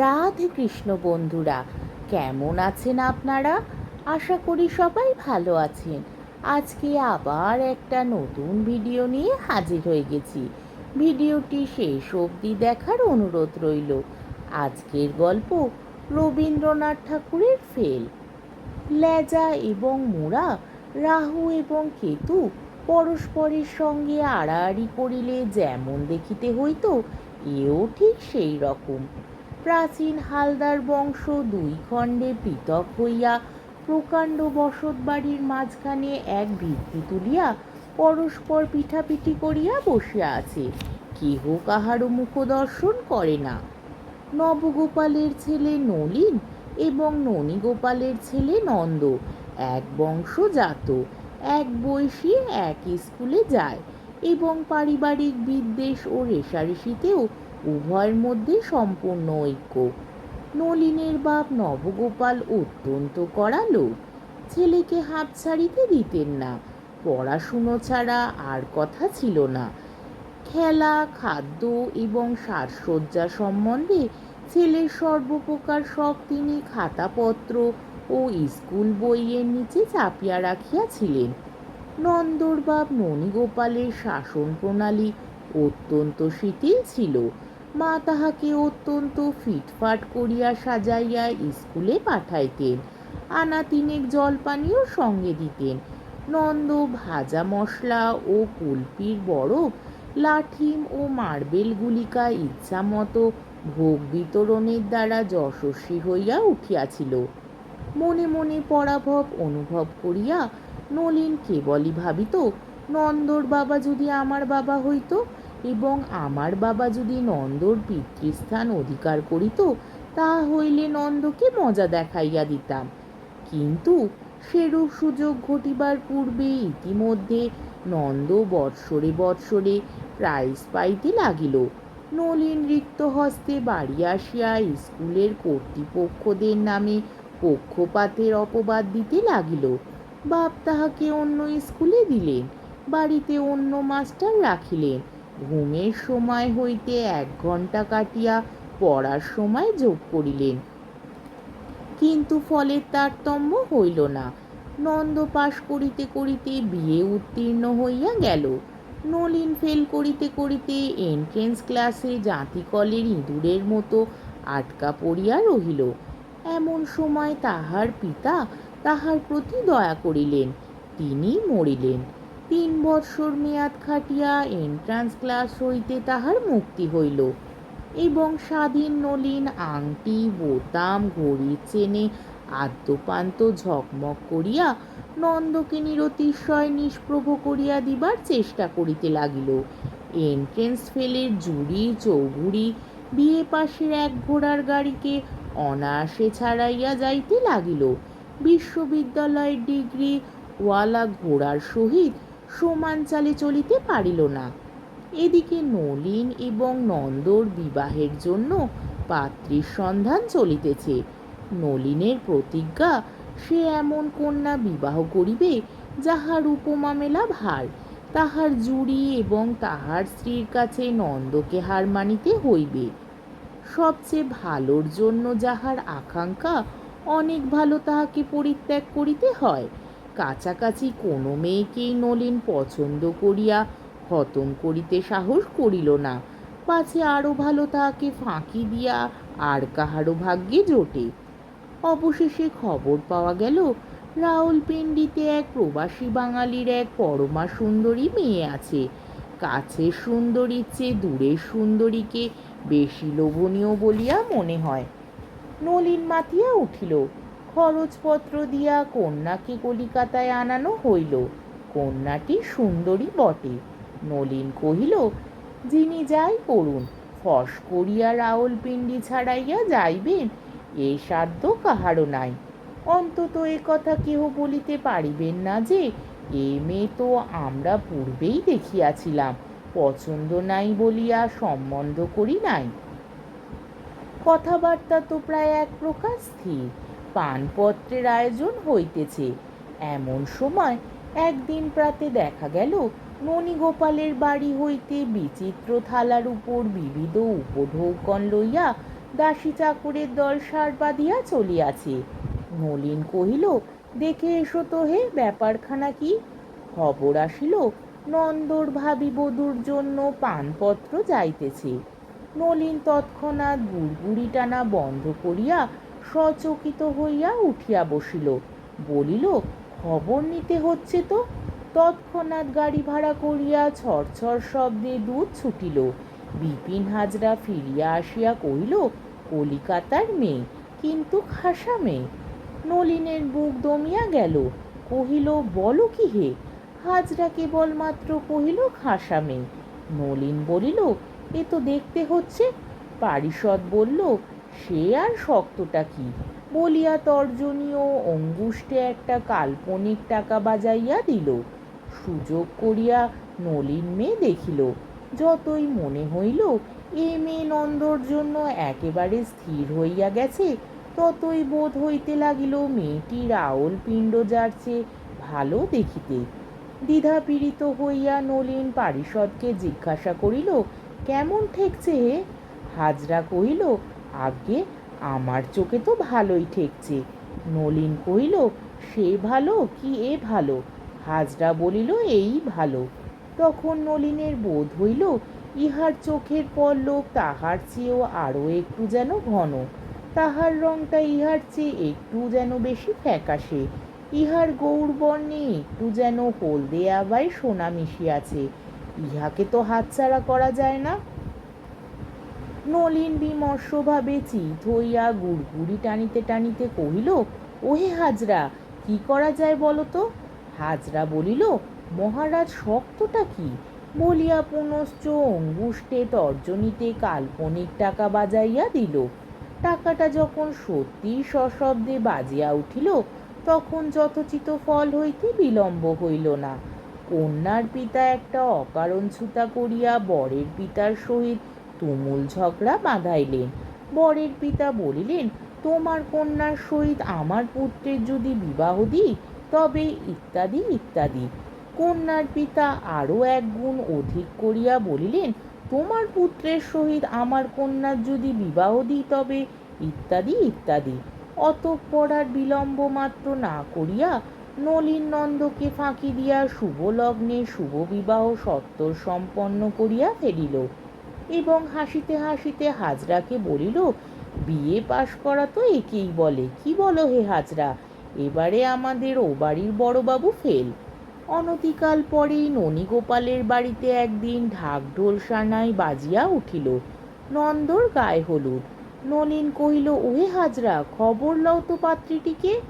রাধে কৃষ্ণ বন্ধুরা, কেমন আছেন আপনারা? আশা করি সবাই ভালো আছেন। আজকে আবার একটা নতুন ভিডিও নিয়ে হাজির হয়ে গেছি। ভিডিওটি শেষ অবধি দেখার অনুরোধ রইল। আজকের গল্প রবীন্দ্রনাথ ঠাকুরের ফেল। লেজা এবং মোড়া, রাহু এবং কেতু পরস্পরের সঙ্গে আড়াআড়ি করিলে যেমন দেখিতে হইত, এও ঠিক সেই রকম। প্রাচীন হালদার বংশ দুই খণ্ডে পৃথক হইয়া প্রকাণ্ড বসত বাড়ির মাঝখানে এক ভিত্তি তুলিয়া পরস্পর পিঠাপিঠি করিয়া বসিয়া আছে। কেহ কাহারও মুখদর্শন করে না। নবগোপালের ছেলে নলিন এবং ননীগোপালের ছেলে নন্দ এক বংশজাত এক বয়সী এক স্কুলে যায় এবং পারিবারিক বিদ্বেষ ও রেষারেষিতেও উভয়ের মধ্যে সম্পূর্ণ ঐক্য। নলিনের বাপ নবগোপাল অত্যন্ত কড়া লোক ছেলেকে হাত ছাড়িতে দিতেন না। পড়াশুনো ছাড়া আর কথা ছিল না। খেলা, খাদ্য এবং সাজসজ্জা সম্বন্ধে ছেলের সর্বপ্রকার শখ তিনি খাতাপত্র ও স্কুল বইয়ের নিচে চাপিয়া রাখিয়াছিলেন। নন্দর বাপ ননীগোপালের শাসন প্রণালী অত্যন্ত শিথিল ছিল। মা তাহাকে অত্যন্ত ফিটফাট করিয়া সাজাইয়া স্কুলে পাঠাইতেন। আনা তিনেক জলপানীয় সঙ্গে দিতেন। নন্দ, ভাজা মশলা ও কুলপির বরফ লাঠিম ও মার্বেল গুলিকা ইচ্ছা মতো ভোগ বিতরণের দ্বারা যশস্বী হইয়া উঠিয়াছিল। মনে মনে পরাভব অনুভব করিয়া নলিন কেবলই ভাবিত, নন্দর বাবা যদি আমার বাবা হইত এবং আমার বাবা যদি নন্দর পিতৃস্থান অধিকার করিত, তা হইলে নন্দকে মজা দেখাইয়া দিতাম। কিন্তু সেরূপ সুযোগ ঘটিবার পূর্বে ইতিমধ্যে নন্দ বৎসরে বৎসরে প্রাইজ পাইতে লাগিল। নলিন রিক্ত হস্তে বাড়ি আসিয়া স্কুলের কর্তৃপক্ষদের নামে পক্ষপাতের অপবাদ দিতে লাগিল। বাপ তাহাকে অন্য স্কুলে দিলেন, বাড়িতে অন্য মাস্টার রাখিলেন। ঘুমের সময় হইতে এক ঘণ্টা কাটিয়া পড়ার সময় যোগ করিলেন। কিন্তু ফলের তারতম্য হইল না। নন্দ পাশ করিতে করিতে বিয়ে উত্তীর্ণ হইয়া গেল। নলিন ফেল করিতে করিতে এন্ট্রেন্স ক্লাসে জাতিকলের ইঁদুরের মতো আটকা পড়িয়া রহিল। এমন সময় তাহার পিতা তাহার প্রতি দয়া করিলেন। তিনি মরিলেন। তিন বৎসর মেয়াদ খাটিয়া এন্ট্রান্স ক্লাস হইতে তাহার মুক্তি হইল এবং স্বাধীন নলিন আংটি, বোতাম, ঘড়ির চেনে আদ্যপান্ত ঝকমক করিয়া নন্দকে নিরতিশয় নিষ্প্রভ করিয়া দিবার চেষ্টা করিতে লাগিল। এন্ট্রেন্স ফেলের জুড়ি, চৌঘুড়ি, বিয়ে পাশের এক ঘোড়ার গাড়িকে অনায়াসে ছাড়াইয়া যাইতে লাগিল। বিশ্ববিদ্যালয়ের ডিগ্রি ওয়ালা ঘোড়ার সহিত সমান চালে চলিতে পারিল না। এদিকে নলিন এবং নন্দর বিবাহের জন্য পাত্রীর সন্ধান চলিতেছে। নলিনের প্রতিজ্ঞা, সে এমন কন্যা বিবাহ করিবে যাহার উপমা মেলা ভার, তাহার জুড়ি এবং তাহার স্ত্রীর কাছে নন্দকে হার মানিতে হইবে। সবচেয়ে ভালোর জন্য যাহার আকাঙ্ক্ষা, অনেক ভালো তাহাকে পরিত্যাগ করিতে হয়। কাছাকাছি কোনো মেয়েকেই নলিন পছন্দ করিয়া খতম করিতে সাহস করিল না। পাছে আরও ভালো তাহাকে ফাঁকি দিয়া আর কাহারও ভাগ্যে জোটে। অবশেষে খবর পাওয়া গেল রাউলপিন্ডিতে এক প্রবাসী বাঙালির এক পরমা সুন্দরী মেয়ে আছে। কাছের সুন্দরীর চেয়ে দূরের সুন্দরীকে বেশি লোভনীয় বলিয়া মনে হয়। নলিন মাতিয়া উঠিল খরচপত্র দিয়া কন্যাকে কলিকাতায় আনানো হইল। কন্যাটি সুন্দরী বটে। নলিন কহিল, যিনি যাই করুন, ফস করিয়া রাওলপিন্ডি ছাড়াইয়া যাইবেন, এ সাধ্য কাহারও নাই। অন্তত এ কথা কেহ বলিতে পারিবেন না যে, এ মেয়ে তো আমরা পূর্বেই দেখিয়াছিলাম, পছন্দ নাই বলিয়া সম্বন্ধ করি নাই। কথাবার্তা তো প্রায় এক প্রকার স্থির। পানপত্রের আয়োজন হইতেছে। এমন সময় একদিন প্রাতে দেখা গেল ননীগোপালের বাড়ি হইতে বিচিত্র থালার উপর বিবিধ উপঢৌকন লইয়া দাসী চাকরের দল সার বাঁধিয়া চলিয়াছে। নলিন কহিল, দেখে এসো তো হে, ব্যাপারখানা কি? খবর আসিল, নন্দর ভাবি বধূর জন্য পানপত্র যাইতেছে। নলিন তৎক্ষণাৎ গুড়গুড়ি টানা বন্ধ করিয়া সচকিত হইয়া উঠিয়া বসিল। বলিল, খবর নিতে হচ্ছে তো? তৎক্ষণাৎ গাড়ি ভাড়া করিয়া ছড়ছড় শব্দে দুধ ছুটিল। বিপিন হাজরা ফিরিয়া আসিয়া কহিল, কলিকাতার মেয়ে, কিন্তু খাসা মেয়ে। নলিনের বুক দমিয়া গেল। কহিল, বলো কি হে? হাজরা কেবলমাত্র কহিল, খাসা মেয়ে। নলিন বলিল, এ তো দেখতে হচ্ছে। পারিষদ বলল সে আর শক্তটা কি? বলিয়া তর্জনীয় অঙ্গুষ্টে একটা কাল্পনিক টাকা বাজাইয়া দিল। সুযোগ করিয়া নলিন মেয়ে দেখিল। যতই মনে হইল, এ মেয়ে নন্দর জন্য একেবারে স্থির হইয়া গেছে। ততই বোধ হইতে লাগিল মেয়েটির রাওল পিণ্ড যার চেয়ে ভালো দেখিতে। দ্বিধাপীড়িত হইয়া নলিন পারিষদকে জিজ্ঞাসা করিল, কেমন ঠেকছে হে? হাজরা কহিল আজ্ঞে আমার চোখে তো ভালোই ঠেকছে। নলিন কহিল, সে ভালো কি এ ভালো? হাজরা বলিল, এই ভালো। তখন নলিনের বোধ হইল, ইহার চোখের পল্লব তাহার চেয়েও আরও একটু যেন ঘন। তাহার রংটা ইহার চেয়ে একটু যেন বেশি ফ্যাকাশে। ইহার গৌরবর্ণে একটু যেন হলদে আবাই সোনা মিশিয়াছে। ইহাকে তো হাতছাড়া করা যায় না। নলিন বিমর্ষভাবে চিত হইয়া গুড়গুড়ি টানিতে টানিতে কহিল, ওহে হাজরা, কি করা যায় বলো তো হাজরা বলিল, মহারাজ, শক্তটা কি? বলিয়া পুনশ্চ অঙ্গুষ্টে তর্জনীতে কাল্পনিক টাকা বাজাইয়া দিল। টাকাটা যখন সত্যি সশব্দে বাজিয়া উঠিল, তখন যথোচিত ফল হইতে বিলম্ব হইল না। কন্যার পিতা একটা অকারণ ছুতা করিয়া বরের পিতার সহিত তুমুল ঝগড়া বাঁধাইলেন। বরের পিতা বলিলেন, তোমার কন্যার সহিত আমার পুত্রের যদি বিবাহ দিই, তবে ইত্যাদি ইত্যাদি। কন্যার পিতা আরও এক গুণ অধিক করিয়া বলিলেন, তোমার পুত্রের সহিত আমার কন্যার যদি বিবাহ দিই, তবে ইত্যাদি ইত্যাদি। অতঃপর আর বিলম্ব মাত্র না করিয়া নলিন নন্দকে ফাঁকি দিয়া শুভ লগ্নে শুভ বিবাহ সত্তর সম্পন্ন করিয়া ফেলিল। এবং হাসিতে হাসিতে হাজরাকে বলিল, বিয়ে পাশ করা তো একেই বলে। কি বলো হে হাজরা? এবারে আমাদের ও বাড়ির বড়বাবু ফেল। অনতিকাল পরেই ননীগোপালের বাড়িতে একদিন ঢাক ঢোল সানাই বাজিয়া উঠিল, নন্দর গায়ে হলুদ। নলিন কহিল, ওহে হাজরা, খবর লও তো পাত্রীটিকে।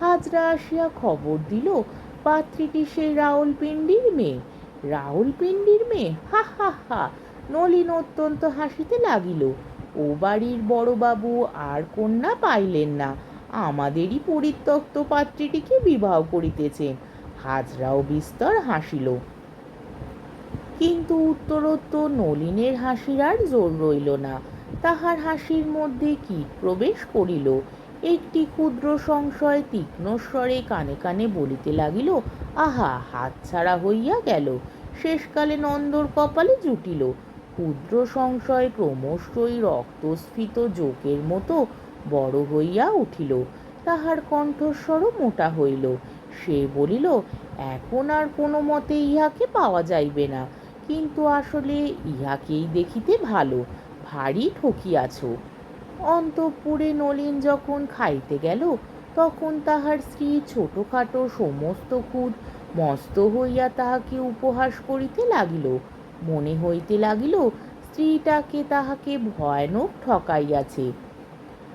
হাজরা আসিয়া খবর দিল, পাত্রীটি সেই রাহুল পিণ্ডির মেয়ে। রাহুল পিণ্ডির মেয়ে? হা হা হা। নলিন অত্যন্ত হাসিতে লাগিল। ও বাড়ির বড়বাবু আর কন্যা পাইলেন না। আমাদেরই পরিত্যক্ত পাত্রীটিকে বিবাহ করিতেছেন হাজরাও বিস্তর হাসিল। কিন্তু উত্তরোত্তর নলিনের হাসির আর জোর রইল না। তাহার হাসির মধ্যে কি প্রবেশ করিল? একটি ক্ষুদ্র সংশয় তীক্ষ্ণ স্বরে কানে কানে বলিতে লাগিল, আহা হাত ছাড়া হইয়া গেল। শেষকালে নন্দর কপালে জুটিল। ক্ষুদ্র সংশয় ক্রমশই রক্তস্ফীত জোকের মতো বড় হইয়া উঠিল। তাহার কণ্ঠস্বরও মোটা হইল। সে বলিল, এখন আর কোনো মতে ইহাকে পাওয়া যাইবে না। কিন্তু আসলে ইহাকেই দেখিতে ভালো। ভারী ঠকিয়াছ অন্তঃপুরে নলিন যখন খাইতে গেল, তখন তাহার স্ত্রী ছোটোখাটো সমস্ত খুদ মস্ত হইয়া তাহাকে উপহাস করিতে লাগিল। মনে হইতে লাগিল, স্ত্রীটাকে তাহাকে ভয়ানক ঠকাইয়াছে।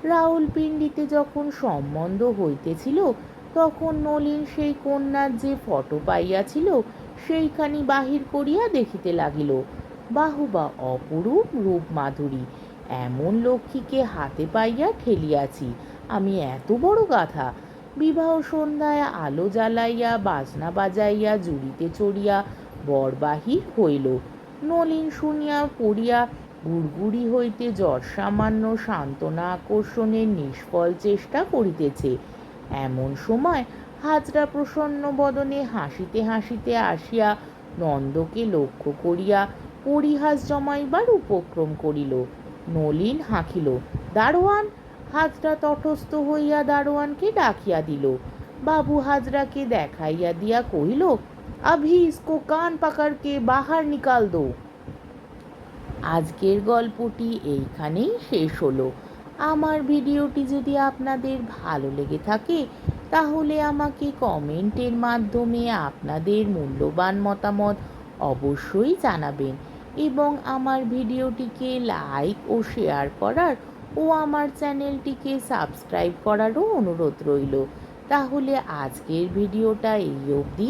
রাউলপিণ্ডিতে যখন সম্বন্ধ হইতেছিল, তখন নলিন সেই কন্যার যে ফটো পাইয়াছিল, সেইখানি বাহির করিয়া দেখিতে লাগিল। বাহুবা অপরূপ রূপ মাধুরী, এমন লক্ষ্মীকে হাতে পাইয়া ঠেলিয়াছি, আমি এত বড় গাথা বিবাহ সন্ধ্যায় আলো জ্বালাইয়া, বাজনা বাজাইয়া, জুড়িতে চড়িয়া বর বাহির হইল। নলিন শুনিয়া পড়িয়া গুড়গুড়ি হইতে জ্বর সামান্য সান্ত্বনা আকর্ষণের নিষ্ফল চেষ্টা করিতেছে। এমন সময় হাজরা প্রসন্ন বদনে হাসিতে হাসিতে আসিয়া নন্দকে লক্ষ্য করিয়া পরিহাস জমাইবার উপক্রম করিল। নলিন হাঁকিল, দারোয়ান! হাজরা তটস্থ হইয়া দারোয়ানকে ডাকিয়া দিল। বাবু হাজরাকে দেখাইয়া দিয়া কহিল আভি ইসকো কান পাকারকে বাহার নিকাল দো আজকের গল্পটি এইখানেই শেষ হলো আমার ভিডিওটি যদি আপনাদের ভালো লেগে থাকে তাহলে আমাকে কমেন্টের মাধ্যমে আপনাদের মূল্যবান মতামত অবশ্যই জানাবেন এবং আমার ভিডিওটিকে লাইক ও শেয়ার করার ও আমার চ্যানেলটিকে সাবস্ক্রাইব করারও অনুরোধ রইল। তাহলে আজকের ভিডিওটা এই অবধি।